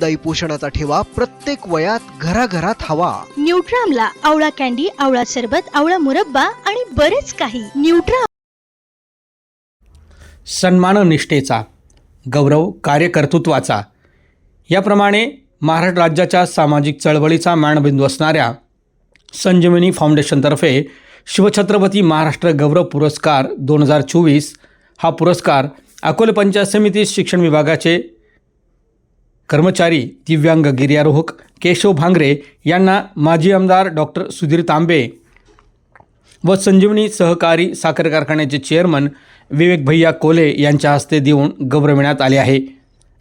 दाई पोषणाचा ठेवा प्रत्येक वयात घराघरात हवा. न्यूट्रामला आवळा कॅन्डी आवळा सरबत आवळा मुरब्बा आणि बरेच काही. न्यूट्राम सन्मान निष्ठेचा गौरव कार्यकर्तृत्वाचा. याप्रमाणे महाराष्ट्र राज्याच्या सामाजिक चळवळीचा मानबिंदू असणाऱ्या संजीवनी फाउंडेशनतर्फे शिवछत्रपती महाराष्ट्र गौरव पुरस्कार दोन हजार चोवीस हा पुरस्कार अकोले पंचायत समिती शिक्षण विभागाचे कर्मचारी दिव्यांग गिर्यारोहक केशव भांगरे यांना माजी आमदार डॉक्टर सुधीर तांबे व संजीवनी सहकारी साखर कारखान्याचे चेअरमन विवेक भैया कोले यांच्या हस्ते देऊन गौरविण्यात आले आहे.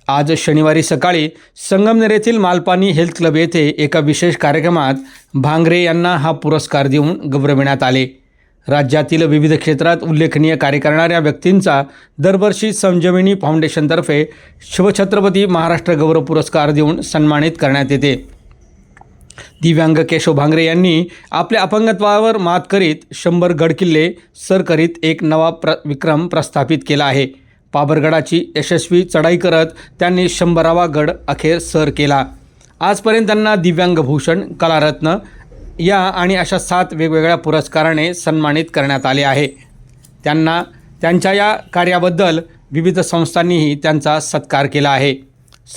आज शनिवारी सकाळी संगमनेर येथील मालपानी हेल्थ क्लब येथे एका विशेष कार्यक्रमात भांगरे यांना हा पुरस्कार देऊन गौरविण्यात आले. राज्यातील विविध क्षेत्रात उल्लेखनीय कार्य करणाऱ्या व्यक्तींचा दरवर्षी संजीवनी फाउंडेशनतर्फे शिवछत्रपती महाराष्ट्र गौरव पुरस्कार देऊन सन्मानित करण्यात येते. दिव्यांग केशव भांगरे यांनी आपल्या अपंगत्वावर मात करीत शंभर गडकिल्ले सर करीत एक नवा प्र विक्रम प्रस्थापित केला आहे. पाबरगडाची यशस्वी चढाई करत त्यांनी शंभरावा गड अखेर सर केला. आजपर्यंत त्यांना दिव्यांग भूषण कलारत्न या आणि अशा सात वेगवेगळ्या पुरस्काराने सन्मानित करण्यात आले आहे. त्यांना त्यांच्या या कार्याबद्दल विविध संस्थांनीही त्यांचा सत्कार केला आहे.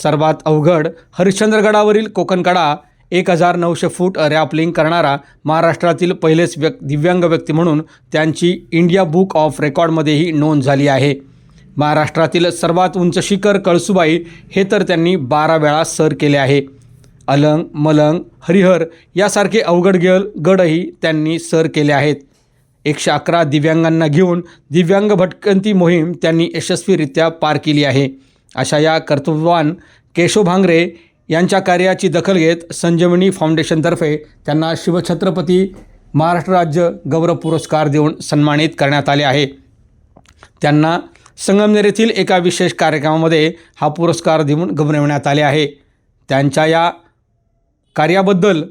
सर्वात अवघड हरिश्चंद्रगडावरील कोकणकडा एक हजार नऊशे फूट रॅपलिंग करणारा महाराष्ट्रातील पहिलेच व्यक् दिव्यांग व्यक्ती म्हणून त्यांची इंडिया बुक ऑफ रेकॉर्डमध्येही नोंद झाली आहे. महाराष्ट्रातील सर्वात उंच शिखर कळसुबाई हे तर त्यांनी बारा वेळा सर केले आहे. अलंग मलंग हरिहर यासारखे अवघड गेल गडही त्यांनी सर केले आहेत. एकशे अकरा दिव्यांगांना घेऊन दिव्यांग भटकंती मोहीम त्यांनी यशस्वीरित्या पार केली आहे. अशा या कर्तृत्ववान केशव भांगरे यांच्या कार्याची दखल घेत संजीवनी फाउंडेशनतर्फे त्यांना शिवछत्रपती महाराष्ट्र राज्य गौरव पुरस्कार देऊन सन्मानित करण्यात आले आहे. त्यांना संगमनेर येथील एका विशेष कार्यक्रमामध्ये हा पुरस्कार देऊन गौरविण्यात आले आहे. त्यांच्या या कार्याबद्दल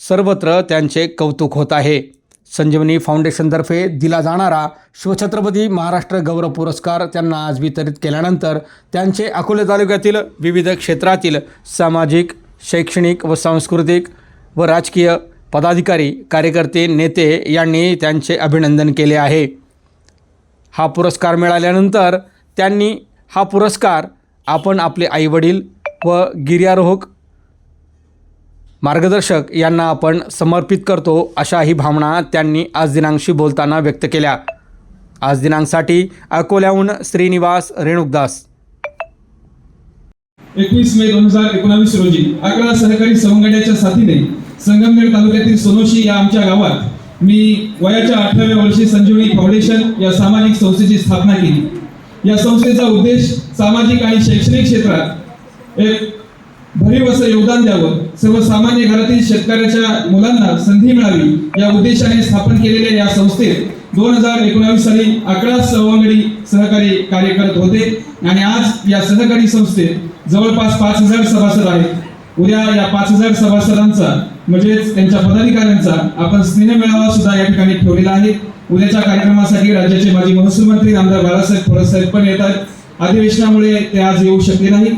सर्वत्र त्यांचे कौतुक होत आहे. संजीवनी फाउंडेशनतर्फे दिला जाणारा शिवछत्रपती महाराष्ट्र गौरव पुरस्कार त्यांना आज वितरित केल्यानंतर त्यांचे अकोले तालुक्यातील विविध क्षेत्रातील सामाजिक शैक्षणिक व सांस्कृतिक व राजकीय पदाधिकारी कार्यकर्ते नेते यांनी त्यांचे अभिनंदन केले आहे. हा पुरस्कार मिळाल्यानंतर त्यांनी हा पुरस्कार आपण आपले आईवडील व गिर्यारोहक मार्गदर्शक यांना आपण समर्पित करतो अशा ही भावना त्यांनी आज दिनांकशी बोलताना व्यक्त केल्या. आज दिनांकसाठी अकोल्याहून श्रीनिवास रेणुकदास. एकवीस मे दोन हजार एकोणावीस रोजी अकरा सहकारी संघटनेच्या साथीने संगमनेर तालुक्यातील सोनोशी या आमच्या गावात मी वयाच्या अठराव्या वर्षी संजीवनी फाउंडेशन या सामाजिक संस्थेची स्थापना केली. या संस्थेचा उद्देश सामाजिक आणि शैक्षणिक क्षेत्रात एक भरीव असं योगदान द्यावं. सर्वसामान्य घरातील शेतकऱ्याच्या मुलांना संधी मिळावी या उद्देशाने स्थापन केलेल्या या संस्थेत दोन हजार एकोणावीस साली अकरा सवंगडी सहकारी कार्य करत होते आणि आज या सहकारी संस्थेत जवळपास पाच हजार सभासद आहेत. उद्या या पाच हजार सभासदांचा म्हणजेच त्यांच्या पदाधिकाऱ्यांचा आपण स्नेहमेळावा सुद्धा या ठिकाणी ठेवलेला आहे. उद्याच्या कार्यक्रमासाठी राज्याचे माजी महसूल मंत्री आमदार बाळासाहेब थोरात पण येतात. अधिवेशनामुळे ते आज येऊ शकले नाहीत.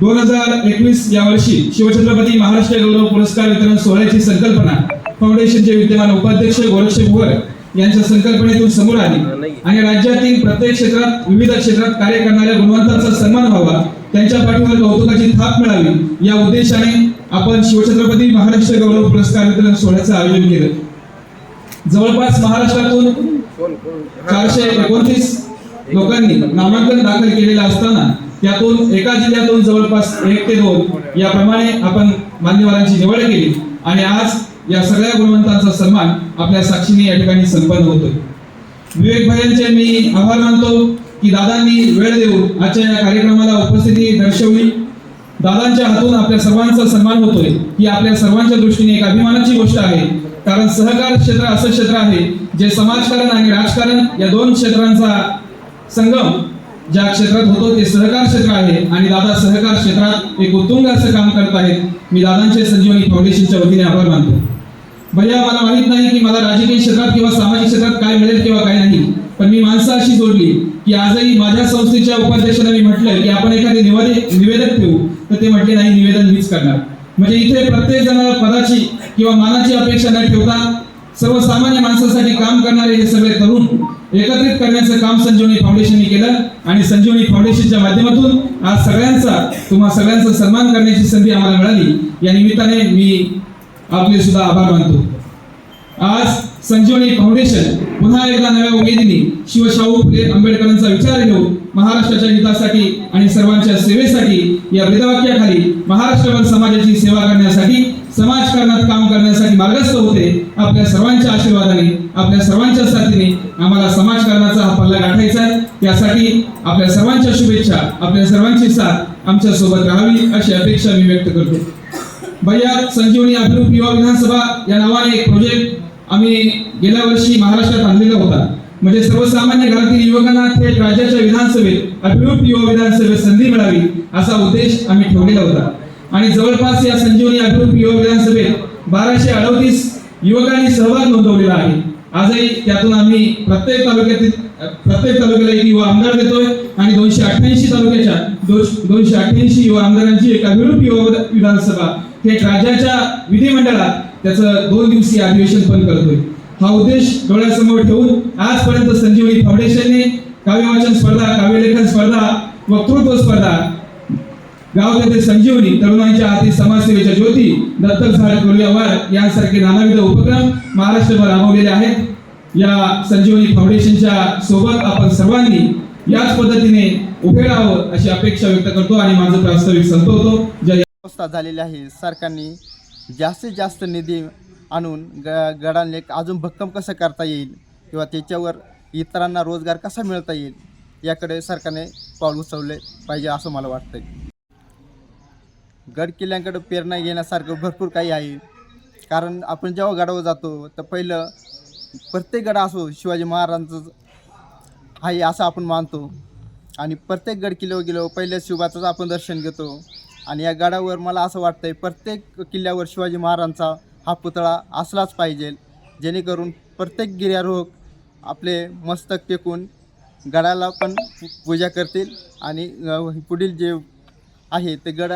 दोन हजार एकवीस या वर्षी शिवछत्रपती महाराष्ट्र गौरव पुरस्कार वितरण सोहळ्याची संकल्पना फाउंडेशनचे विद्यमान उपाध्यक्ष गोरक्ष भुवर यांच्या संकल्पनेतून समोर आली. आणि राज्यातील प्रत्येक क्षेत्रात विविध क्षेत्रात कार्य करणाऱ्या गुणवंतांचा सन्मान व्हावा त्यांच्या पाठीवर कौतुकाची थाप मिळावी या उद्देशाने आपण शिवछत्रपती महाराष्ट्र गौरव पुरस्कार वितरण सोहळ्याचं आयोजन केलं. जवळपास महाराष्ट्रातून चारशे एकोणतीस लोकांनी नामांकन दाखल केलेलं असताना त्यातून एका जिल्ह्यातून जवळपास एक ते दोन याप्रमाणे आपण मान्यवरांची निवड केली आणि आज या सगळ्या गुणवंतांचा सन्मान आपल्या साक्षीने या ठिकाणी संपन्न होतोय. विवेक भाईंचे मी आभार मानतो की दादांनी वेळ देऊन आजच्या या कार्यक्रमाला उपस्थिती दर्शवली. दादांच्या हातून आपल्या सर्वांचा सन्मान होतोय ही आपल्या सर्वांच्या दृष्टीने एक अभिमानाची गोष्ट आहे. कारण सहकार क्षेत्र असं क्षेत्र आहे जे समाजकारण आणि राजकारण या दोन क्षेत्रांचा संगम ज्या क्षेत्रात होतो ते सहकार क्षेत्र आहे आणि दादा सहकार क्षेत्रात एक उत्तुंग असं काम करत आहेत. मी दादांचे संजीवनी फाउंडेशनच्या वतीने आभार मानतो. भैया मला माहीत नाही की मला राजकीय क्षेत्रात किंवा सामाजिक क्षेत्रात काय मिळेल किंवा काय नाही पण मी माणसं अशी जोडली की आजही माझ्या संस्थेच्या उपाध्यक्षांना मी म्हटलं की आपण एखादे निवेदन निवेदक ठेवू तर ते म्हटले नाही निवेदन मीच करणार. म्हणजे इथे प्रत्येक जण पदाची किंवा मानाची अपेक्षा न ठेवता सर्वसामान्य माणसासाठी काम करणारे हे सगळे तरुण एकत्रित करण्याचं काम संजीवनी फाउंडेशनने केलं आणि संजीवनी फाउंडेशनच्या माध्यमातून आज सगळ्यांचा तुम्हा सगळ्यांचा सन्मान करण्याची संधी आम्हाला मिळाली. या निमित्ताने मी आपले सुद्धा आभार मानतो. आज संजीवनी फाउंडेशन पुन्हा एकदा नव्या उमेदीने शिवशाहू फुले आंबेडकरांचा विचार घेऊन महाराष्ट्राच्या हितासाठी आणि सर्वांच्या सेवेसाठी या वेदवाक्याखाली महाराष्ट्रभर समाजाची सेवा करण्यासाठी समाजकारणात काम करण्यासाठी मार्गस्थ होते आपल्या सर्वांच्या आशीर्वादाने आपल्या सर्वांच्या साथीने आम्हाला समाजकारणाचा हा पल्ला गाठायचा आहे. त्यासाठी आपल्या सर्वांच्या शुभेच्छा आपल्या सर्वांची साथ आमच्यासोबत राहावी अशी अपेक्षा मी व्यक्त करतो. भैया संजीवनी अभिरूप युवा विधानसभा या नावाने एक प्रोजेक्ट आम्ही गेल्या वर्षी महाराष्ट्रात आणलेला होता. म्हणजे सर्वसामान्य घरातील युवकांना थेट राज्याच्या विधानसभेत अभिरूप युवा विधानसभेत संधी मिळावी असा उद्देश आम्ही ठेवलेला होता. आणि जवळपास या संजीवनी अभिरूप युवा विधानसभेत बाराशे अडतीस युवकांनी सहभाग नोंदवलेला आहे. आजही त्यातून आम्ही प्रत्येक तालुक्यातील प्रत्येक तालुक्याला एक युवा आमदार देतोय आणि दोनशे अठ्ठ्याऐंशी तालुक्याच्या दोनशे अठ्ठ्याऐंशी युवा आमदारांची एक अभिरूप युवा विधानसभा थेट राज्याच्या विधिमंडळात त्याचं दोन दिवसीय अधिवेशन पण करतोय. हा उद्देश डोळ्यासमोर ठेवून आजपर्यंत संजीवनी फाउंडेशनने काव्यवाचन स्पर्धा काव्यलेखन स्पर्धा वक्तृत्व स्पर्धा गाव तेथे संजीवनी तरुणांच्या हाती समाजसेवेच्या ज्योती दत्तक झाड करूया वार यांसारखे नानाविध उपक्रम महाराष्ट्रभर राबवलेले आहेत. या संजीवनी फाउंडेशनच्या सोबत आपण सर्वांनी याच पद्धतीने उभे राहावं अशी अपेक्षा व्यक्त करतो आणि माझं प्रास्ताविक संपवतो. जय अवस्था झालेली आहे. सरकारने जास्तीत जास्त निधी आणून ग गडांले अजून भक्कम कसं करता येईल किंवा त्याच्यावर इतरांना रोजगार कसा मिळता येईल याकडे सरकारने पाऊल उचलले पाहिजे असं मला वाटतं गड किल्ल्यांकडे प्रेरणा घेण्यासारखं भरपूर काही आहे. कारण आपण जेव्हा गडावर जातो तर पहिलं प्रत्येक गड असो शिवाजी महाराजांचं आहे असं आपण मानतो. आणि प्रत्येक गड किल्ल्यावर गेलो पहिल्या शिवाचंच आपण दर्शन घेतो. आणि या गडावर मला असं वाटतंय प्रत्येक किल्ल्यावर शिवाजी महाराजांचा हा पुतळा असलाच पाहिजे. जेणेकरून प्रत्येक गिर्यारोहक आपले मस्तक टेकून गडाला पण पूजा करतील आणि पुढील जे आहे ते गड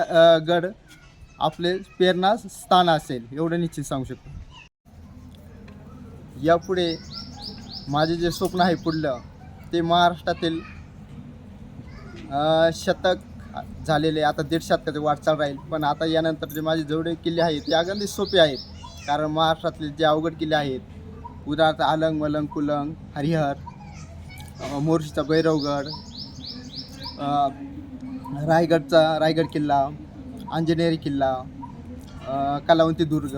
गड आपले प्रेरणा स्थान असेल एवढं निश्चित सांगू शकतो. यापुढे माझे जे स्वप्न आहे पुढलं ते महाराष्ट्रातील शतक झालेले आता दीड शतकाचे वाटचाल राहील. पण आता यानंतर जे माझे जेवढे किल्ले आहेत ते अगदी सोपे आहेत. कारण महाराष्ट्रातले जे अवघड किल्ले आहेत उदाहरणार्थ अलंग मलंग कुलंग हरिहर मोर्शीचा भैरवगड रायगडचा रायगड किल्ला अंजनेरी किल्ला कलावंती दुर्ग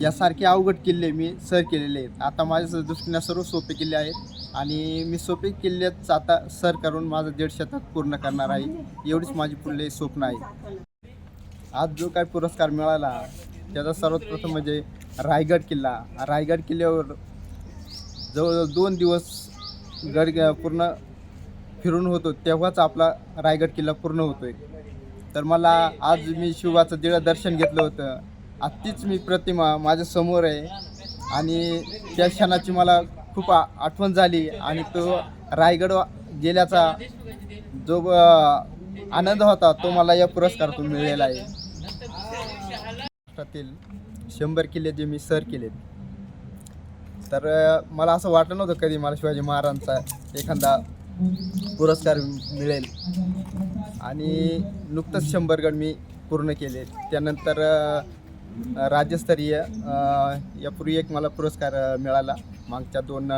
यासारखे अवघड किल्ले मी सर केलेले आहेत. आता माझ्या दृष्टीने सर्व सोपे किल्ले आहेत आणि मी सोपे किल्ल्यात आता सर करून माझं दीड शतक पूर्ण करणार आहे. एवढीच माझी पुढले स्वप्न आहे आज जो काय पुरस्कार मिळाला त्याचा सर्वात प्रथम म्हणजे रायगड किल्ला. रायगड किल्ल्यावर जवळजवळ दोन दिवस गड पूर्ण फिरून होतो तेव्हाच आपला रायगड किल्ला पूर्ण होतोय. तर मला आज मी शिवाचं दिळं दर्शन घेतलं होतं. आत्तीच तीच मी प्रतिमा माझ्यासमोर आहे आणि त्या क्षणाची मला खूप आ- आठवण झाली आणि तो रायगड गेल्याचा जो आनंद होता तो मला या पुरस्कारातून मिळालेला आहे. महाराष्ट्रातील शंभर किल्ले जे मी सर केलेत. तर मला असं वाटलं नव्हतं कधी मला शिवाजी महाराजांचा एखादा पुरस्कार मिळेल. आणि नुकतंच शंभर गड मी पूर्ण केले. त्यानंतर राज्यस्तरीय यापूर्वी एक मला पुरस्कार मिळाला. मागच्या दोन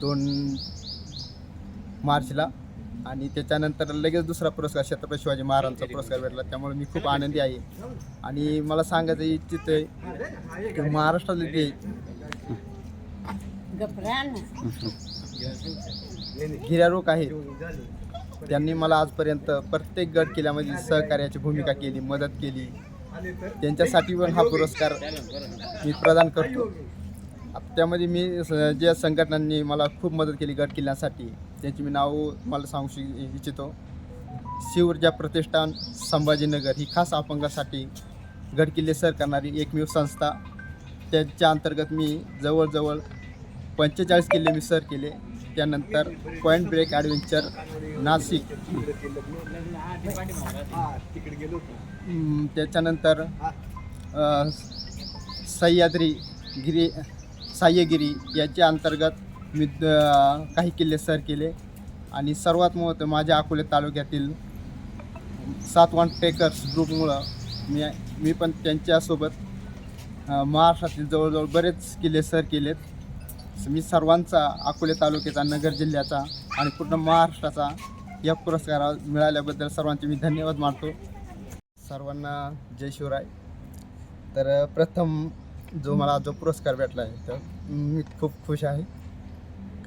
दोन मार्चला. आणि त्याच्यानंतर लगेच दुसरा पुरस्कार छत्रपती शिवाजी महाराजांचा पुरस्कार भेटला. त्यामुळे मी खूप आनंदी आहे. आणि मला सांगायचं इच्छित आहे की महाराष्ट्रातले जे गिर्यारोग आहेत त्यांनी मला आजपर्यंत प्रत्येक गड किल्ल्यामध्ये सहकार्याची भूमिका केली मदत केली. त्यांच्यासाठी पण हा पुरस्कार मी प्रदान करतो. त्यामध्ये मी ज्या संघटनांनी मला खूप मदत केली गड किल्ल्यासाठी त्यांची मी नाव मला सांगू इच्छितो. शिवऊर्जा प्रतिष्ठान संभाजीनगर ही खास अपंगासाठी गड किल्ले सर करणारी एकमेव संस्था. त्याच्या अंतर्गत मी जवळजवळ पंचेचाळीस किल्ले मी सर केले. त्यानंतर पॉईंट ब्रेक ॲडव्हेंचर नाशिक. त्याच्यानंतर सह्याद्री गिरी साह्यगिरी याच्या अंतर्गत मी काही किल्ले सर केले. आणि सर्वात महत्त्व माझ्या अकोले तालुक्यातील सातवान ट्रेकर्स ग्रुपमुळं मी मी पण त्यांच्यासोबत महाराष्ट्रातील जवळजवळ बरेच किल्ले सर केलेत. मी सर्वांचा अकोले तालुक्याचा नगर जिल्ह्याचा आणि पूर्ण महाराष्ट्राचा या पुरस्कार मिळाल्याबद्दल सर्वांचे मी धन्यवाद मानतो. सर्वांना जय शिवराय. तर प्रथम जो मला जो पुरस्कार भेटला आहे तर मी खूप खुश आहे.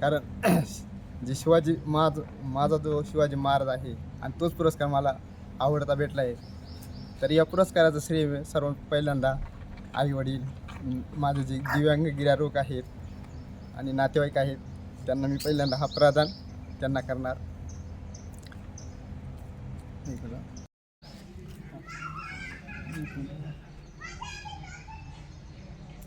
कारण जे शिवाजी माझ माझा जो शिवाजी महाराज आहे आणि तोच पुरस्कार मला आवडता भेटला आहे. तर या पुरस्काराचं श्रेय सर्व पहिल्यांदा आईवडील माझे जे दिव्यांग गिर्यारोग आहेत आणि नातेवाईक आहेत त्यांना मी पहिल्यांदा हा प्रदान त्यांना करणार